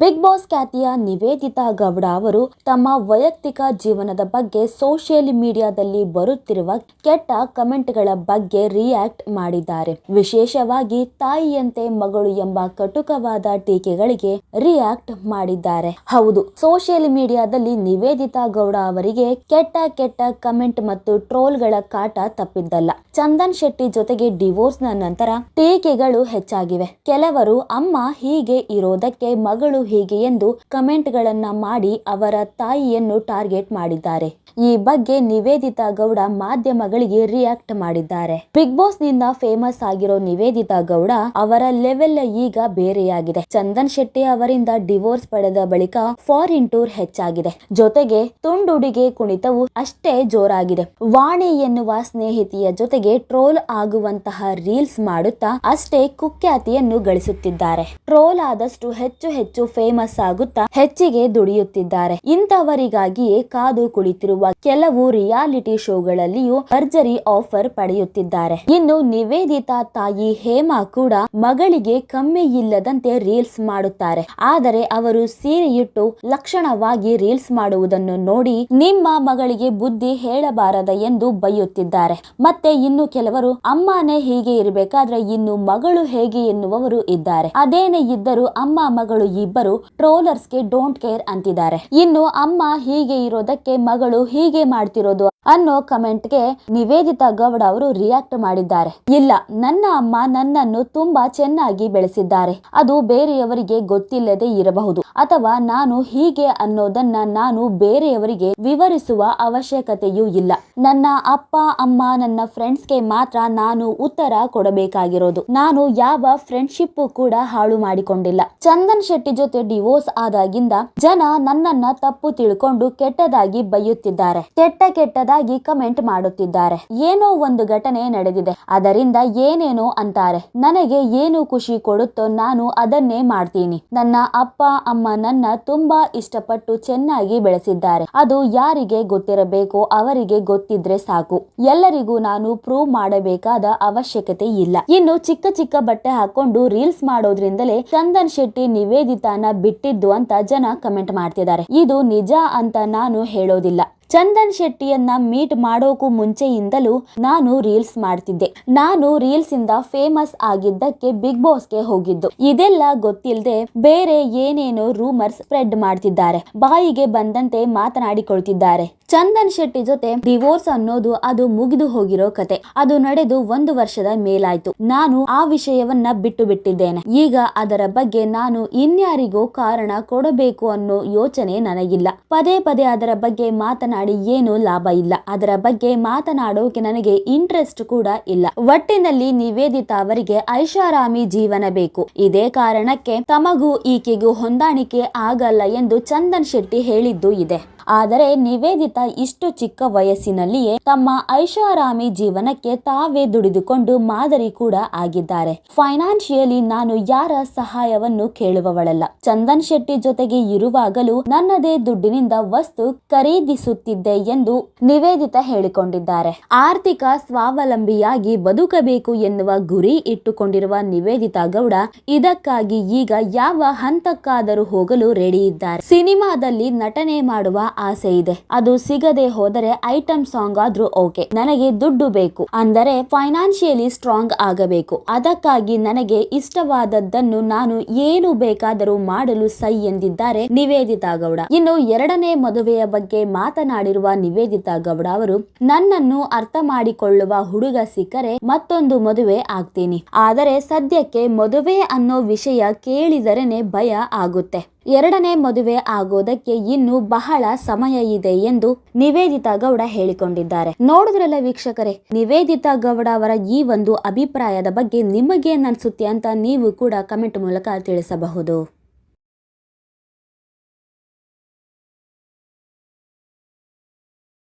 Big boss ಖ್ಯಾತಿಯ ನಿವೇದಿತಾ ಗೌಡ ಅವರು ತಮ್ಮ ವೈಯಕ್ತಿಕ ಜೀವನದ ಬಗ್ಗೆ ಸೋಷಿಯಲ್ ಮೀಡಿಯಾದಲ್ಲಿ ಬರುತ್ತಿರುವ ಕೆಟ್ಟ ಕಮೆಂಟ್ಗಳ ಬಗ್ಗೆ ರಿಯಾಕ್ಟ್ ಮಾಡಿದ್ದಾರೆ. ವಿಶೇಷವಾಗಿ ತಾಯಿಯಂತೆ ಮಗಳು ಎಂಬ ಕಟುಕವಾದ ಟೀಕೆಗಳಿಗೆ ರಿಯಾಕ್ಟ್ ಮಾಡಿದ್ದಾರೆ. ಹೌದು, ಸೋಷಿಯಲ್ ಮೀಡಿಯಾದಲ್ಲಿ ನಿವೇದಿತಾ ಗೌಡ ಅವರಿಗೆ ಕೆಟ್ಟ ಕೆಟ್ಟ ಕಮೆಂಟ್ ಮತ್ತು ಟ್ರೋಲ್ಗಳ ಕಾಟ ತಪ್ಪಿದ್ದಲ್ಲ. ಚಂದನ್ ಶೆಟ್ಟಿ ಜೊತೆಗೆ ಡಿವೋರ್ಸ್ ನಂತರ ಟೀಕೆಗಳು ಹೆಚ್ಚಾಗಿವೆ. ಕೆಲವರು, ಅಮ್ಮ ಹೀಗೆ ಇರೋದಕ್ಕೆ ಮಗಳು ಹೀಗೆ ಎಂದು ಕಮೆಂಟ್ ಗಳನ್ನ ಮಾಡಿ ಅವರ ತಾಯಿಯನ್ನು ಟಾರ್ಗೆಟ್ ಮಾಡಿದ್ದಾರೆ. ಈ ಬಗ್ಗೆ ನಿವೇದಿತಾ ಗೌಡ ಮಾಧ್ಯಮಗಳಿಗೆ ರಿಯಾಕ್ಟ್ ಮಾಡಿದ್ದಾರೆ. ಬಿಗ್ ಬಾಸ್ನಿಂದ ಫೇಮಸ್ ಆಗಿರೋ ನಿವೇದಿತಾ ಗೌಡ ಅವರ ಲೆವೆಲ್ ಈಗ ಬೇರೆಯಾಗಿದೆ. ಚಂದನ್ ಶೆಟ್ಟಿ ಅವರಿಂದ ಡಿವೋರ್ಸ್ ಪಡೆದ ಬಳಿಕ ಫಾರಿನ್ ಟೂರ್ ಹೆಚ್ಚಾಗಿದೆ. ಜೊತೆಗೆ ತುಂಡುಡಿಗೆ ಕುಣಿತವು ಅಷ್ಟೇ ಜೋರಾಗಿದೆ. ವಾಣಿ ಎನ್ನುವ ಸ್ನೇಹಿತೆಯ ಜೊತೆಗೆ ಟ್ರೋಲ್ ಆಗುವಂತಹ ರೀಲ್ಸ್ ಮಾಡುತ್ತಾ ಅಷ್ಟೇ ಕುಖ್ಯಾತಿಯನ್ನು ಗಳಿಸುತ್ತಿದ್ದಾರೆ. ಟ್ರೋಲ್ ಆದಷ್ಟು ಹೆಚ್ಚು ಹೆಚ್ಚು ಫೇಮಸ್ ಆಗುತ್ತಾ ಹೆಚ್ಚಿಗೆ ದುಡಿಯುತ್ತಿದ್ದಾರೆ. ಇಂಥವರಿಗಾಗಿಯೇ ಕಾದು ಕುಳಿತಿರುವ ಕೆಲವು ರಿಯಾಲಿಟಿ ಶೋಗಳಲ್ಲಿಯೂ ಭರ್ಜರಿ ಆಫರ್ ಪಡೆಯುತ್ತಿದ್ದಾರೆ. ಇನ್ನು ನಿವೇದಿತಾ ತಾಯಿ ಹೇಮಾ ಕೂಡ ಮಗಳಿಗೆ ಕಮ್ಮಿ ಇಲ್ಲದಂತೆ ರೀಲ್ಸ್ ಮಾಡುತ್ತಾರೆ. ಆದರೆ ಅವರು ಸೀರೆಯಿಟ್ಟು ಲಕ್ಷಣವಾಗಿ ರೀಲ್ಸ್ ಮಾಡುವುದನ್ನು ನೋಡಿ ನಿಮ್ಮ ಮಗಳಿಗೆ ಬುದ್ಧಿ ಹೇಳಬಾರದ ಎಂದು ಬೈಯುತ್ತಿದ್ದಾರೆ. ಮತ್ತೆ ಇನ್ನು ಕೆಲವರು ಅಮ್ಮನೇ ಹೀಗೆ ಇರಬೇಕಾದ್ರೆ ಇನ್ನು ಮಗಳು ಹೇಗೆ ಎನ್ನುವವರು ಇದ್ದಾರೆ. ಅದೇನೇ ಇದ್ದರೂ ಅಮ್ಮ ಮಗಳು ಇಬ್ಬರು ಟ್ರೋಲರ್ಸ್ಗೆ ಡೋಂಟ್ ಕೇರ್ ಅಂತಿದ್ದಾರೆ. ಇನ್ನು ಅಮ್ಮ ಹೀಗೆ ಇರೋದಕ್ಕೆ ಮಗಳು ಹೀಗೆ ಮಾಡ್ತಿರೋದು ಅನ್ನೋ ಕಮೆಂಟ್ಗೆ ನಿವೇದಿತಾ ಗೌಡ ಅವರು ರಿಯಾಕ್ಟ್ ಮಾಡಿದ್ದಾರೆ. ಇಲ್ಲ, ನನ್ನ ಅಮ್ಮ ನನ್ನನ್ನು ತುಂಬಾ ಚೆನ್ನಾಗಿ ಬೆಳೆಸಿದ್ದಾರೆ. ಅದು ಬೇರೆಯವರಿಗೆ ಗೊತ್ತಿಲ್ಲದೆ ಇರಬಹುದು. ಅಥವಾ ನಾನು ಹೀಗೆ ಅನ್ನೋದನ್ನ ನಾನು ಬೇರೆಯವರಿಗೆ ವಿವರಿಸುವ ಅವಶ್ಯಕತೆಯೂ ಇಲ್ಲ. ನನ್ನ ಅಪ್ಪ, ಅಮ್ಮ, ನನ್ನ ಫ್ರೆಂಡ್ಸ್ಗೆ ಮಾತ್ರ ನಾನು ಉತ್ತರ ಕೊಡಬೇಕಾಗಿರೋದು. ನಾನು ಯಾವ ಫ್ರೆಂಡ್ಶಿಪ್ ಕೂಡ ಹಾಳು ಮಾಡಿಕೊಂಡಿಲ್ಲ. ಚಂದನ್ ಶೆಟ್ಟಿ ಜೊತೆ ಡಿವೋರ್ಸ್ ಆದಾಗಿಂದ ಜನ ನನ್ನನ್ನ ತಪ್ಪು ತಿಳ್ಕೊಂಡು ಕೆಟ್ಟದಾಗಿ ಬೈಯುತ್ತಿದ್ದಾರೆ. ಕೆಟ್ಟ ಕೆಟ್ಟದಾಗಿ ಕಮೆಂಟ್ ಮಾಡುತ್ತಿದ್ದಾರೆ. ಏನೋ ಒಂದು ಘಟನೆ ನಡೆದಿದೆ. ಅದರಿಂದ ಏನೇನೋ ಅಂತಾರೆ? ನನಗೆ ಏನು ಖುಷಿ ಕೊಡುತ್ತೋ ನಾನು ಅದನ್ನೇ ಮಾಡ್ತೀನಿ. ನನ್ನ ಅಪ್ಪ, ಅಮ್ಮ ನನ್ನ ತುಂಬಾ ಇಷ್ಟಪಟ್ಟು ಚೆನ್ನಾಗಿ ಬೆಳೆಸಿದ್ದಾರೆ. ಅದು ಯಾರಿಗೆ ಗೊತ್ತಿರಬೇಕೋ ಅವರಿಗೆ ಗೊತ್ತಿದ್ರೆ ಸಾಕು. ಎಲ್ಲರಿಗೂ ನಾನು ಪ್ರೂವ್ ಮಾಡಬೇಕಾದ ಅವಶ್ಯಕತೆ ಇಲ್ಲ. ಇನ್ನು ಚಿಕ್ಕ ಚಿಕ್ಕ ಬಟ್ಟೆ ಹಾಕೊಂಡು ರೀಲ್ಸ್ ಮಾಡೋದ್ರಿಂದಲೇ ಚಂದನ್ ಶೆಟ್ಟಿ ನಿವೇದಿತಾನ ಬಿಟ್ಟಿದ್ದು ಅಂತ ಜನ ಕಮೆಂಟ್ ಮಾಡ್ತಿದ್ದಾರೆ. ಇದು ನಿಜ ಅಂತ ನಾನು ಹೇಳೋದಿಲ್ಲ. ಚಂದನ್ ಶೆಟ್ಟಿಯನ್ನ ಮೀಟ್ ಮಾಡೋಕು ಮುಂಚೆಯಿಂದಲೂ ನಾನು ರೀಲ್ಸ್ ಮಾಡ್ತಿದ್ದೆ. ನಾನು ರೀಲ್ಸ್ ಇಂದ ಫೇಮಸ್ ಆಗಿದ್ದಕ್ಕೆ ಬಿಗ್ ಬಾಸ್ಗೆ ಹೋಗಿದ್ದು. ಇದೆಲ್ಲ ಗೊತ್ತಿಲ್ಲದೆ ಬೇರೆ ಏನೇನೋ ರೂಮರ್ಸ್ ಸ್ಪ್ರೆಡ್ ಮಾಡ್ತಿದ್ದಾರೆ. ಬಾಯಿಗೆ ಬಂದಂತೆ ಮಾತನಾಡಿಕೊಳ್ತಿದ್ದಾರೆ. ಚಂದನ್ ಶೆಟ್ಟಿ ಜೊತೆ ಡಿವೋರ್ಸ್ ಅನ್ನೋದು ಅದು ಮುಗಿದು ಹೋಗಿರೋ ಕತೆ. ಅದು ನಡೆದು ಒಂದು ವರ್ಷದ ಮೇಲಾಯ್ತು. ನಾನು ಆ ವಿಷಯವನ್ನ ಬಿಟ್ಟು ಬಿಟ್ಟಿದ್ದೇನೆ. ಈಗ ಅದರ ಬಗ್ಗೆ ನಾನು ಇನ್ಯಾರಿಗೂ ಕಾರಣ ಕೊಡಬೇಕು ಅನ್ನೋ ಯೋಚನೆ ನನಗಿಲ್ಲ. ಪದೇ ಪದೇ ಅದರ ಬಗ್ಗೆ ಮಾತನಾಡಿ ಏನು ಲಾಭ ಇಲ್ಲ. ಅದರ ಬಗ್ಗೆ ಮಾತನಾಡೋಕೆ ನನಗೆ ಇಂಟ್ರೆಸ್ಟ್ ಕೂಡ ಇಲ್ಲ. ಒಟ್ಟಿನಲ್ಲಿ ನಿವೇದಿತಾ ಅವರಿಗೆ ಐಷಾರಾಮಿ ಜೀವನ ಬೇಕು. ಇದೇ ಕಾರಣಕ್ಕೆ ತಮಗೂ ಈಕೆಗೂ ಹೊಂದಾಣಿಕೆ ಆಗಲ್ಲ ಎಂದು ಚಂದನ್ ಶೆಟ್ಟಿ ಹೇಳಿದ್ದು ಇದೆ. ಆದರೆ ನಿವೇದಿತ ಇಷ್ಟು ಚಿಕ್ಕ ವಯಸ್ಸಿನಲ್ಲಿಯೇ ತಮ್ಮ ಐಷಾರಾಮಿ ಜೀವನಕ್ಕೆ ತಾವೇ ದುಡಿದುಕೊಂಡು ಮಾದರಿ ಕೂಡ ಆಗಿದ್ದಾರೆ. ಫೈನಾನ್ಷಿಯಲಿ ನಾನು ಯಾರ ಸಹಾಯವನ್ನು ಕೇಳುವವಳಲ್ಲ. ಚಂದನ್ ಶೆಟ್ಟಿ ಜೊತೆಗೆ ಇರುವಾಗಲೂ ನನ್ನದೇ ದುಡ್ಡಿನಿಂದ ವಸ್ತು ಖರೀದಿಸುತ್ತಿದ್ದೆ ಎಂದು ನಿವೇದಿತ ಹೇಳಿಕೊಂಡಿದ್ದಾರೆ. ಆರ್ಥಿಕ ಸ್ವಾವಲಂಬಿಯಾಗಿ ಬದುಕಬೇಕು ಎನ್ನುವ ಗುರಿ ಇಟ್ಟುಕೊಂಡಿರುವ ನಿವೇದಿತಾ ಗೌಡ ಇದಕ್ಕಾಗಿ ಈಗ ಯಾವ ಹಂತಕ್ಕಾದರೂ ಹೋಗಲು ರೆಡಿ ಇದ್ದಾರೆ. ಸಿನಿಮಾದಲ್ಲಿ ನಟನೆ ಮಾಡುವ ಆಸೆ ಇದೆ. ಅದು ಸಿಗದೆ ಹೋದರೆ ಐಟಮ್ ಸಾಂಗ್ ಆದ್ರೂ ಓಕೆ. ನನಗೆ ದುಡ್ಡು ಬೇಕು. ಅಂದರೆ ಫೈನಾನ್ಷಿಯಲಿ ಸ್ಟ್ರಾಂಗ್ ಆಗಬೇಕು. ಅದಕ್ಕಾಗಿ ನನಗೆ ಇಷ್ಟವಾದದ್ದನ್ನು ನಾನು ಏನು ಬೇಕಾದರೂ ಮಾಡಲು ಸೈ ಎಂದಿದ್ದಾರೆ ನಿವೇದಿತಾ ಗೌಡ. ಇನ್ನು ಎರಡನೇ ಮದುವೆಯ ಬಗ್ಗೆ ಮಾತನಾಡಿರುವ ನಿವೇದಿತಾ ಗೌಡ ಅವರು, ನನ್ನನ್ನು ಅರ್ಥ ಮಾಡಿಕೊಳ್ಳುವ ಹುಡುಗ ಸಿಕ್ಕರೆ ಮತ್ತೊಂದು ಮದುವೆ ಆಗ್ತೀನಿ. ಆದರೆ ಸದ್ಯಕ್ಕೆ ಮದುವೆ ಅನ್ನೋ ವಿಷಯ ಕೇಳಿದರೇನೆ ಭಯ ಆಗುತ್ತೆ. ಎರಡನೇ ಮದುವೆ ಆಗೋದಕ್ಕೆ ಇನ್ನು ಬಹಳ ಸಮಯ ಇದೆ ಎಂದು ನಿವೇದಿತಾ ಗೌಡ ಹೇಳಿಕೊಂಡಿದ್ದಾರೆ. ನೋಡಿದ್ರಲ್ಲ ವೀಕ್ಷಕರೇ, ನಿವೇದಿತಾ ಗೌಡ ಅವರ ಈ ಒಂದು ಅಭಿಪ್ರಾಯದ ಬಗ್ಗೆ ನಿಮಗೇನನ್ಸುತ್ತೆ ಅಂತ ನೀವು ಕೂಡ ಕಮೆಂಟ್ ಮೂಲಕ ತಿಳಿಸಬಹುದು.